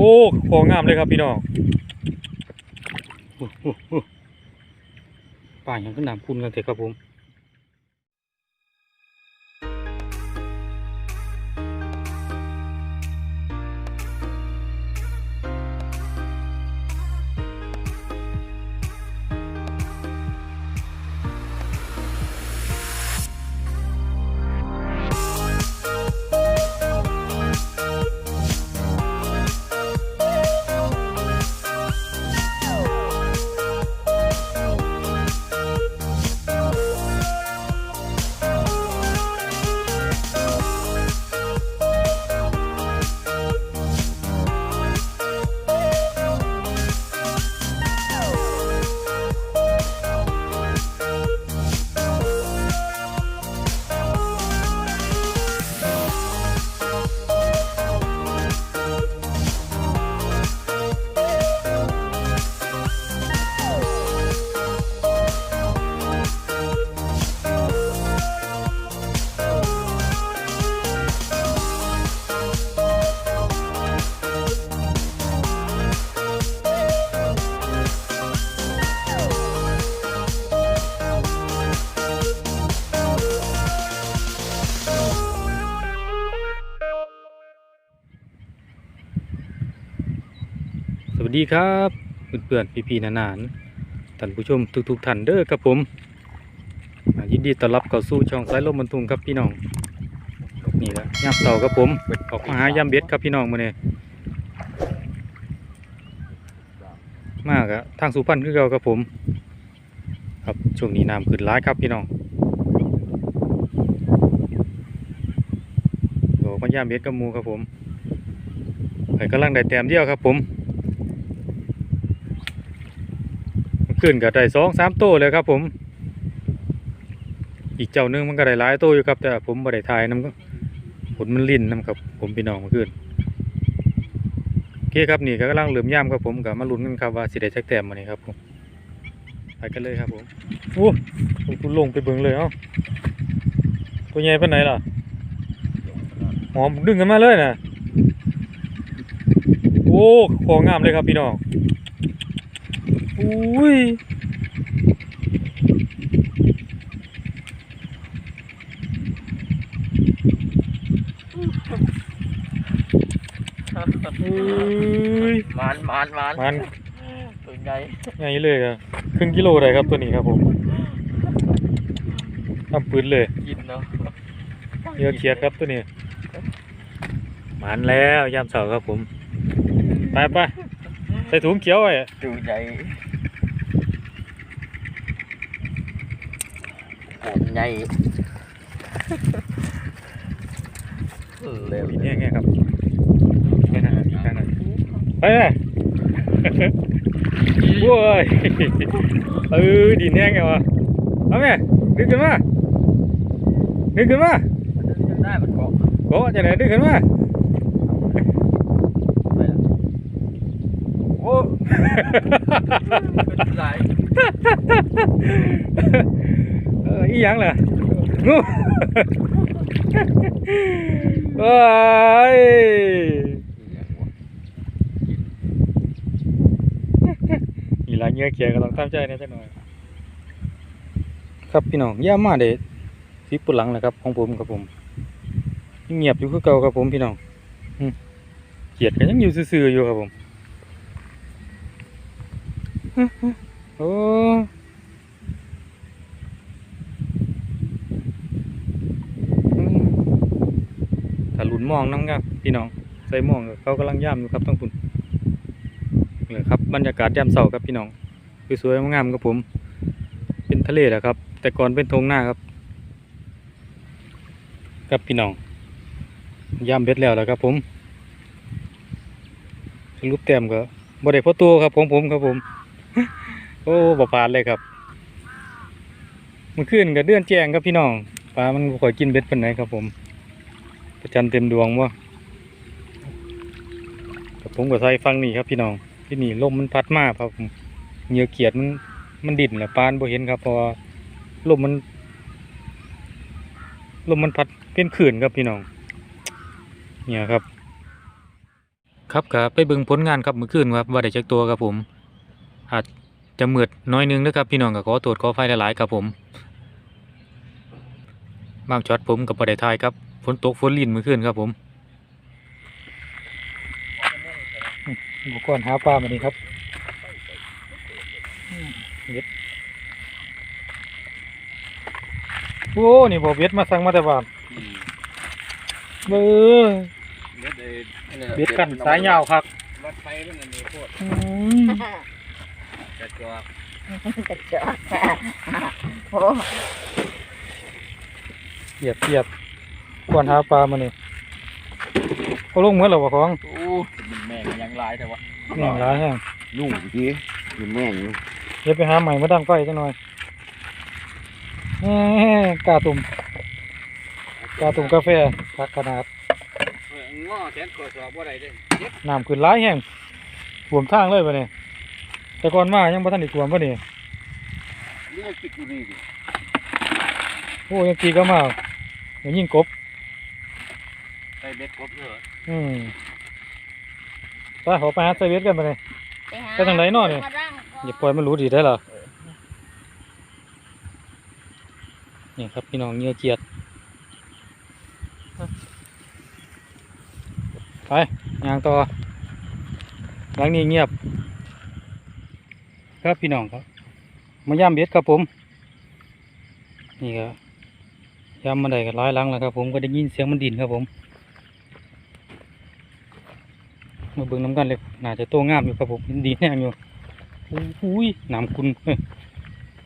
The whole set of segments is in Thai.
อ้พองงามเลยครับพี่น้องป่าอย่างก็นน้ำคุณกันเถอะครับผม วัสดีครับเพื่อนๆพี่ๆนานๆท่านผู้ชมทุกๆท่านเด้อครับผมยินดีต้อนรับเข้าสู่ช่องสายลมบรรทุงครับพี่น้องนี่แหละยามเต่าครับผมออกมาหายามเบ็ดครับพี่น้องมื้อนี้มากอะทางสุพรรณคือเก่าครับผม ครับช่วงนี้น้ำขึ้นร้ายครับพี่น้องโอ้มายามเบ็ดกับมูครับผมข่อยกำลังได้แต้มเดียวครับผม ขึ้นก็ได้สองสามโตเลยครับ ผม อีกเจ้าหนึงมันก็ได้หลายโตอยู่ครับ แต่ผมบ่ได้ทายน้ำผลมันลิ่นน้ำครับ ผมพี่น้องเมาขึ้นโอเคครับนี่ก็กำลังเหลื่อมย่ำครับผมกับมาลุ้นกันครับว่าสิได้จักแต้มมานี่ครับผมไปกันเลยครับผมโอ้ผมคุณลงไปเบิ่งเลยเอ้าตัวใหญ่ปานไหนล่ะหอมดึงกันมาเลยนะโอ้ของงามเลยครับพี่น้อง อุ้ยอุ้ยมันมันมันมันตัวใหญ่ไงเลยครับครึ่งกิโลเลยครับตัวนี้ครับผมทำปืนเลยกินเนาะเยอะเขียดครับตัวนี้มันแล้วยามเสาร์ครับผม ไปไปใส่ถุงเขียวไว้ตัวใหญ่โหด ใหญ่เร็วนี่เนี่ยไงครับแค่นั้นนะแค่นั้นไปเลยโว้ยเออดินแห้งไงวะเอาแม่ดึงขึ้นมาดึงขึ้นมาได้มันเกาะโอ้จะไหนดึงขึ้นมาไปแล้วโอ้เป็นไรเอออีหยังล่ะงูโอ้ยอีหลายเงี้ยเขียก็ต้องตามใจนะจักหน่อย ครับพี่น้องย่ามาเด็ดสิบปุ่นหลังแล้วครับ ของผมครับผมยังเงียบอยู่คือเก่าครับผมพี่น้องอืมเกียดก็ยังอยู่ซื่อๆอยู่ครับผมอื้อหือโอ้อืมถ้าหลุน มองน้ำครับพี่น้องใส่หมองเขากำลังย่ำอยู่ครับทั้งคุณเลยครับบรรยากาศยามเสาครับพี่น้องสวยๆงามครับผม เป็นทะเลแหละครับ แต่ก่อนเป็นทงหน้าครับ ครับพี่น้องย่ำเบ็ดแล้วแหละครับผมรูปแต้มก็บ่ได้พอตัวครับผมผมครับผมโอ้บ่ผ่านเลยครับมันขึ้นกับเดือนแจงครับพี่น้องปลามันบ่ค่อยกินเบ็ดปานไหนครับผม ประจันเต็มดวงวะกับผมก็ใส่ฟังนี่ครับพี่น้องที่นี่ลมมันพัดมากครับผมเหงื่อเขียดมันมันดิ่นแหละปานบ่เห็นครับพราะว่าลมมันลมมันพัดเป็นขื่นครับพี่น้อง เนี่ยครับ ครับก็ไปเบิ่งผลงานครับเมื่อคืนครับว่าได้จักตัวครับผมอาจจะมืดน้อยนึงนะครับพี่น้องก็ขอโทษขออภัยหลายๆครับผมบางช็อตผมกับบ่ได้ถ่ายครับ ฝนตกฝนลิ่นเมื่อคืนครับ ผมอุปกรณ์หาปลามานี่ครับเบ็ดโอ้นี่บ่เบ็ดมาสั่งมาแต่บ้านเบ้อเบ็ดกันสายยาวครับวัดไฟมันอันนี้โคตรอืมจะจวกกระจอกโอ้เทียบเทียบ ก่อนหาปลามานี่เขาลงเหมือนเราบ่ของโอ้มันแม่งยังลายแต่ว่านี่หลายแห้งยุ่งทีมันแม่งอยู่เดี๋ยวไปหาใหม่มาดังไฟจังหน่อยแหม่กาตุ่มกาตุ่มกาแฟคักขนาดง้อแขนกดสอบว่าไรเด้เจ็บน้ำขึ้นหลายแห้งท่วมทางเลยปะเนี่ยแต่ก่อนมายังบ่ทันได้ท่วมปะเนี่ยเลือดปิดอยู่นี่ดิโอ้ยังกีก็มาเดี๋ยวยิงกบใส่ เบ็ดครบเลยอืมไปขอไปหาไซเวสกันปะเนี่ยไปหาไปทางไหนเนาะเนี่ยมาดังก่นอย่าปล่อยมันรู้ดีได้เหรอนี่ครับพี่น้องเงี้ยเกียดไปยางต่อหลังนี้เงียบ ครับพี่น้องครับ มาย่ำเบ็ดครับผม นี่ครับย่ำมาได้กันร้อยหลังแล้วครับผมก็ได้ยินเสียงมันดินครับผม มาเบิ่งน้ำกันเลยน่าจะโตงามอยู่ครับผมดีแน่อยู่อุ้ยน้ำคุณเอ้ย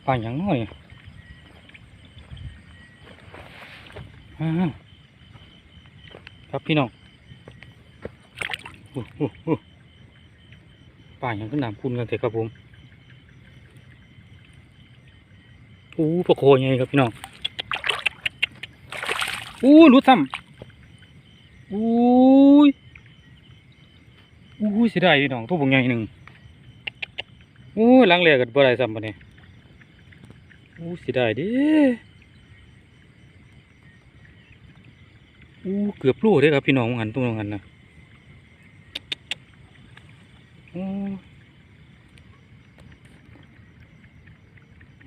ปลาอย่างน้อยครับพี่น้องอู้หูอู้ปลาอย่างก็น้ำคุณกันเถอะครับผมอู้ปลาโคยังไงครับพี่น้องอู้รู้ซ้ำอู้ย อู้ยเสียดายพี่น้องตัวบางใหญ่หนึ่งโอ้ยหลังแรกก็บ่ได้ซ้ำปะเนี่ยโอ้สิได้ดิโอ้เกือบรู้เด้อครับพี่น้องหันตรงหันนะโอ้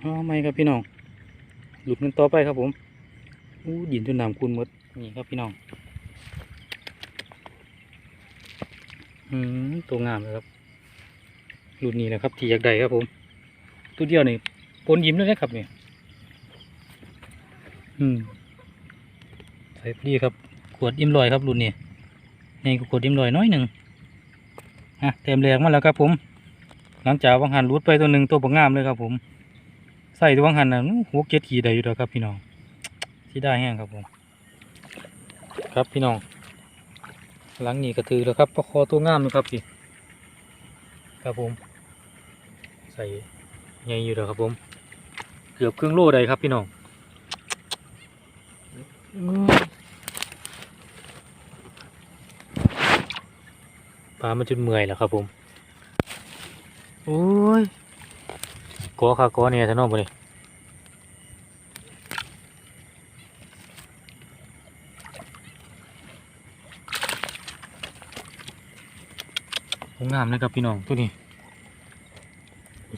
เอาไม่ครับพี่น้อง หลุดมันต่อไปครับผมโอ้ดินจนน้ำคุณหมดนี่ครับพี่น้องอืม ตัวงามเลยครับ รุ่นนี้นะครับ ที่อยากได้ครับผม ตัวเดียวนี่ปนยิ้มด้วยนะครับเนี่ยอืมใส่พอดีครับ ขวดอิ่มลอยครับรุ่นนี้นี่ขวดอิ่มลอยน้อยหนึ่งอะเต็มแรงมาแล้วครับผม หลังจากวังหันรูดไปตัวหนึ่งตัวบางงามเลยครับ ผม ใส่ตัววังหันนะหัวเกล็ดขี่ได้อยู่แล้วครับ พี่น้องที่ได้แห้งครับผม ครับพี่น้อง หลังนี้ก็ถือแล้วครับประคอตัวงามนะครับพี่ครับผม ใส่ใหญ่อยู่แล้วครับผม เกือบครึ่งโลได้ครับพี่น้องปลามันจนเมื่อยแล้วครับผม โอ้ยกอค่ะกอเนี่ยท่านน้องบ่นี่ งามนะครับพี่น้องตัวนี้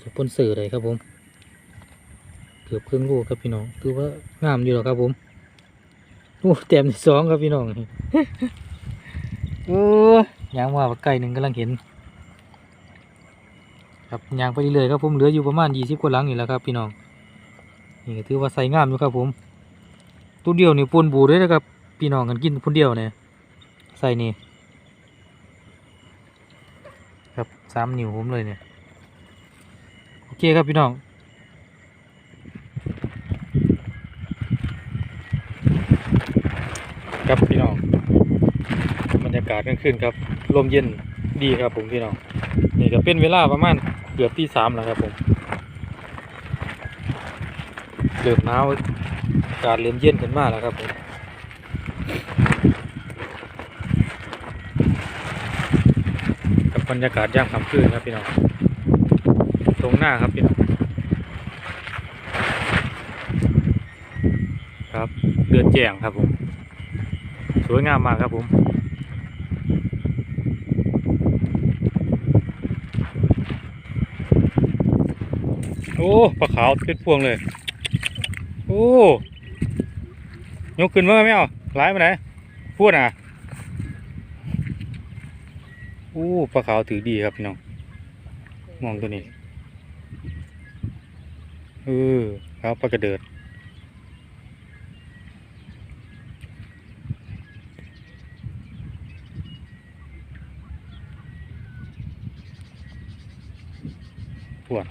สปนเซอเลยครับผม เกือบครึ่งลูกครับพี่น้องคือว่างามอยู่หรอกครับผมโอ้เต็มสองครับพี่น้องโอ้ยางว่าไก่หนึ่งกำลังเห็น ครับยางไปเรื่อยครับผมเหลืออยู่ประมาณยี่สิบกว่าหลังนี่แหละครับพี่น้องนี่ถือว่าใส่งามอยู่ครับผมตัวเดียวนี่ปนบูด้วยนะครับ พี่น้องกันกินคนเดียวเนี่ยใส่นี่ ครับสามนิ้วผมเลยเนี่ย โอเคครับพี่น้องครับพี่น้องบรรยากาศกลางคืนครับลมเย็นดีครับผมพี่น้องนี่ก็เป็นเวลาประมาณเกือบที่สามแล้วครับผมเริ่มหนาวอากาศเริ่มเย็นขึ้นมากแล้วครับผม บรรยากาศย่างคำคืนครับพี่น้องตรงหน้าครับพี่น้องครับเดือดแจ่งครับผม สวยงามมากครับผมโอ้ปลาขาวเป็นพวงเลย โอ้ยกขึ้นมาไม่เอาร้ายมาไหนพูดอะ โอ้ปลาขาวถือดีครับพี่น้อง มองตัวนี้ เออครับปลากระเดิด ปวด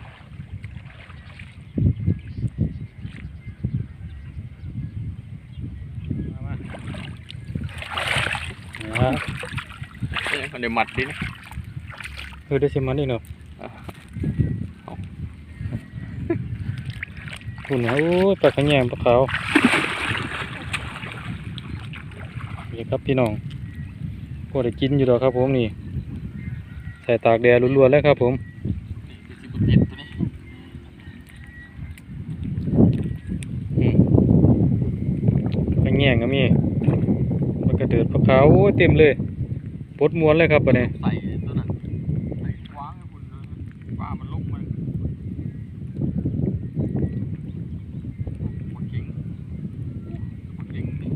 มา มาอ่ามันเดี๋ยวมัดดิเออได้ชิมมันนี่เนาะอะเอาคุณนะโอ้ยปลาขะแยงปลาขาวนี่ครับพี่น้องพอได้กินอยู่ดอกครับผมนี่ใส่ตากแดดล้วนๆแล้วครับผมนี่คือสิบเจ็ดตัวนี้อืมขะแยงก็มีมันกระเดิดปลาขาวโอ้ยเต็มเลย ปดมวนเลยครับปะเนี่ยใส่ตัวนั้นใส่วางให้คุณเลยว่ามันลุกมันปลาเก่งปลาเก่งนี่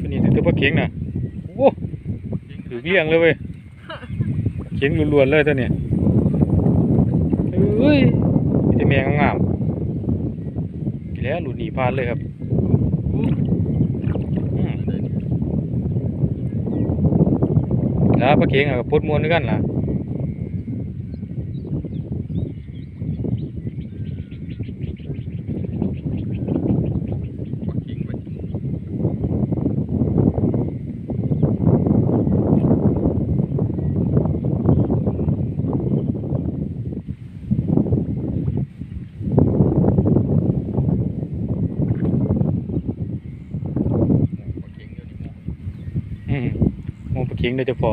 ตัวนี้ถือปลาเข็งน่ะโอ้ปลาเก่งถือเลี้ยงเลยเว้ยเข็งล้วนๆเลยตัวนี้เอ้ยมีแต่แมงงามๆอีแล้วหลุดหนีพานเลยครับอืม แล้วปลาเข็งอะกับปดมวนด้วยกันล่ะ ปลาเก่งไป ปลาเก่งเดี๋ยวนี้ อืม โมปลาเข็งได้จะพอ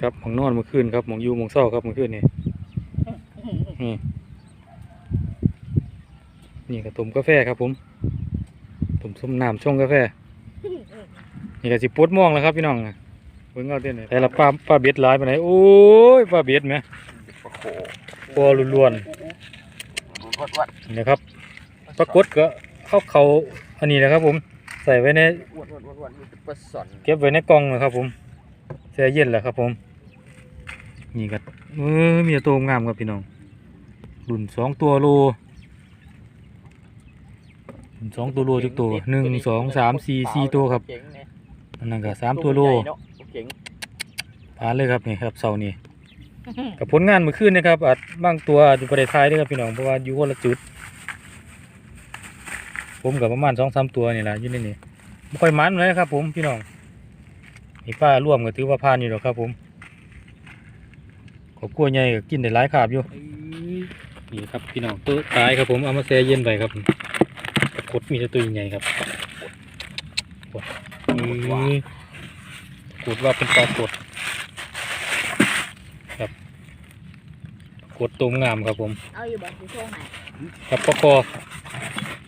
ครับหมองนอนเมื่อคืนครับหมองอยู่หมองเศร้าครับเมื่อคืนนี่นี่นี่ก็ต้มกาแฟครับผมต้มส้มน้ำช่องกาแฟ นี่ก็สิปวดม่วงแล้วครับพี่น้องนะเพิ่งเอาเต้นเลยแต่ละปลาปลาเบ็ดหลายไปไหนใดโอ้ยปลาเบ็ดไหมปลาโขพอล้วนวัดวัดๆนะครับปรากฏก็เข้าเขาอันนี้นะครับ ผมใส่ไว้ในวัดวัดวัดวัดมันเป็นปลาสอนเก็บไว้ในกล่องนะครับ ผมแช่เย็นแหละครับ ผม นี่ก็เออมีแต่ตัวงามครับพี่น้องรุ่นสองตัวโลรุ่นสองตัวโลทุกตัวหนึ่งสองสามสี่สี่ตัวครับเก่งเนี่ย อันนั้นก็สามตัวโลใหญ่เนาะเก่งผ่านเลยครับนี่ครับเสานี่กับผลงานเมื่อคืนนะครับอาจบางตัวอาจจะประเดทายด้วยครับพี่น้องเพราะว่าอยู่คนละจุด ผมกับประมาณสองสามตัวนี่แหละอยู่ในนี่ไม่ค่อยมันเลยครับ ผมพี่น้องนี่ป้าร่วมก็ถือว่าผ่านอยู่หรอกครับ ผมขอบกล้วยใหญ่ก็กินได้หลายขาบอยู่นี่ครับพี่น้องตัวตายครับผมเอามาแช่เย็นไปครับปรากฏมีแต่ตัวใหญ่ครับ กดนี่กดว่าเป็นปลากดกดตุ่มงามครับผม เอาอยู่บ่สิโทรหากับปะคอ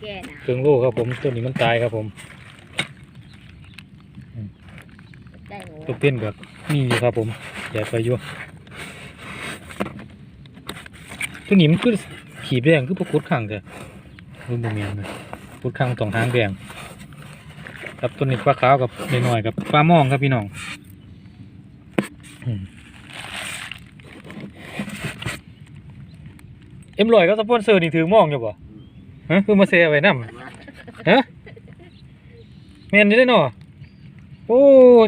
แกน่ะเครื่องโลครับผมตัวนี้มันตายครับผมได้หนูตัวเปี้ยนกับมีอยู่ครับผมใหญ่ไปอยู่ตัวนี้มันคือขีบแดงคือพวกกดขังแต่รุ่นบะเมียนนะกดขังสองทางแดง ครับตัวนี้ปลาขาวกับหน่อยๆกับปลาหมองครับพี่น้องอืมเอ็มลอยก็สปอนเซอร์นี่ถือหมองอยู่ป่ะฮะคือมาเซไว้นำฮะแม่นนี่ได้เนาะโอ้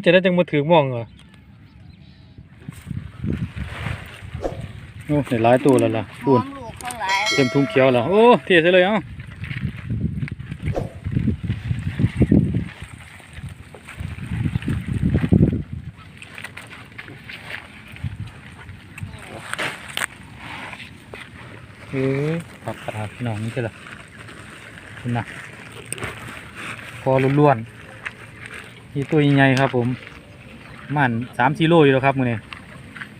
จะได้จังมาถือหมองเหรอโอ้ได้หลายตัวแล้วล่ะพร้พูอนมลูกข้างหลายเต็มทุ่งเขียวแล้วโอ้เทียใส่เลยเอ้า กกระดาษพี่น้องนี่ใช่หรอคุณนะพอล้วนๆนี่ตัวใหญ่ๆครับ ผมมันสามกิโลอยู่แล้วครับมือนี้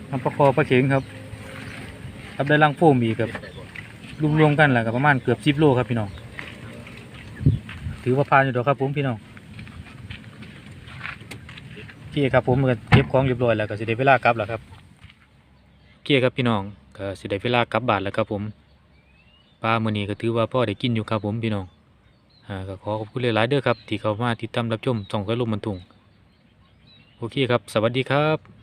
ทำปลาคอปลาเข็งครับครับได้ลังโฟมอีกครับใส่บ่รวมๆกันแหล้วก็ประมาณเกือบ10โลครับพี่น้องถือว่าผ่านอยู่ดอกครับผมพี่น้องโอเคครับผมก็เก็บของเรียบร้อยแล้วก็สิได้เวลากลับแล้วครับโอเคครับพี่น้องก็สิได้เวลากลับบ้านแล้วครับผม ปลามือนี้ก็ถือว่าพ่อได้กินอยู่ครับผมพี่น้องอ่าก็ขอขอบคุณหลายๆเด้อครับ ที่เข้ามาติดตามรับชมส่องกระลุมมันทุงโอเคครับ สวัสดีครับ